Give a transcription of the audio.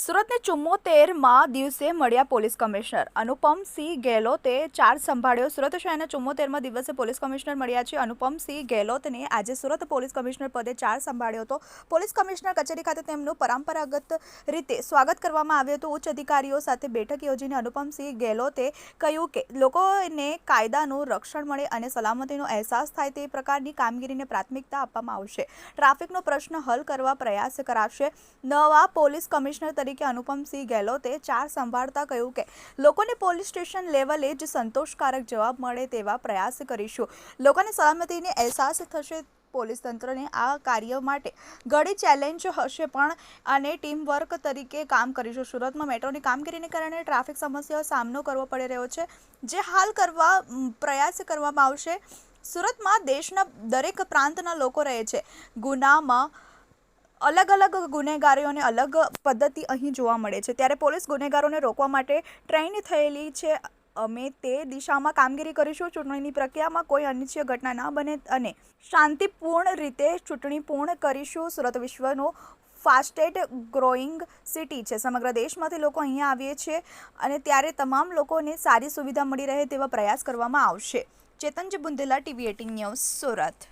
સુરતને ચુમ્મોતેરમાં દિવસે મળ્યા પોલીસ કમિશનર. અનુપમ સિંહ ગેહલોતે ચાર્જ સંભાળ્યો. સુરત શહેરના ચુમ્મોતેરમાં દિવસે પોલીસ કમિશનર મળ્યા છે. અનુપમ સિંહ ગેહલોતને આજે સુરત પોલીસ કમિશનર પદે ચાર્જ સંભાળ્યો હતો. પોલીસ કમિશનર કચેરી ખાતે તેમનું પરંપરાગત રીતે સ્વાગત કરવામાં આવ્યું હતું. ઉચ્ચ અધિકારીઓ સાથે બેઠક યોજીને અનુપમ સિંહ ગેહલોતે કહ્યું કે, લોકોને કાયદાનું રક્ષણ મળે અને સલામતીનો અહેસાસ થાય તે પ્રકારની કામગીરીને પ્રાથમિકતા આપવામાં આવશે. ટ્રાફિકનો પ્રશ્ન હલ કરવા પ્રયાસ કરાશે. નવા પોલીસ કમિશનર તરીકે અનુપમસિંહ ગેહલોતે ચાર સંભાળતા કહ્યું કે, લોકોને પોલીસ સ્ટેશન લેવલે જ સંતોષકારક જવાબ મળે તેવા પ્રયાસ કરીશું. લોકોને સલામતીને અહેસાસ થશે પોલીસ તંત્રને આ કાર્ય માટે. ઘણી ચેલેન્જ હશે પણ અને ટીમ વર્ક તરીકે કામ કરીશું. સુરતમાં મેટ્રોની કામગીરીને કારણે ટ્રાફિક સમસ્યાઓ સામનો કરવો પડી રહ્યો છે, જે હાલ કરવા પ્રયાસ કરવામાં આવશે. સુરતમાં દેશના દરેક પ્રાંતના લોકો રહે છે. ગુનામાં અલગ અલગ ગુનેગારીઓને અલગ પદ્ધતિ અહીં જોવા મળે છે. ત્યારે પોલીસ ગુનેગારોને રોકવા માટે ટ્રેન થયેલી છે. અમે તે દિશામાં કામગીરી કરીશું. ચૂંટણીની પ્રક્રિયામાં કોઈ અનિચ્છનીય ઘટના ન બને અને શાંતિપૂર્ણ રીતે ચૂંટણી પૂર્ણ કરીશું. સુરત વિશ્વનો ફાસ્ટેટ ગ્રોઈંગ સિટી છે. સમગ્ર દેશમાંથી લોકો અહીંયા આવીએ છીએ અને ત્યારે તમામ લોકોને સારી સુવિધા મળી રહે તેવા પ્રયાસ કરવામાં આવશે. Chetanji Bundela TV eighteen news, Surat.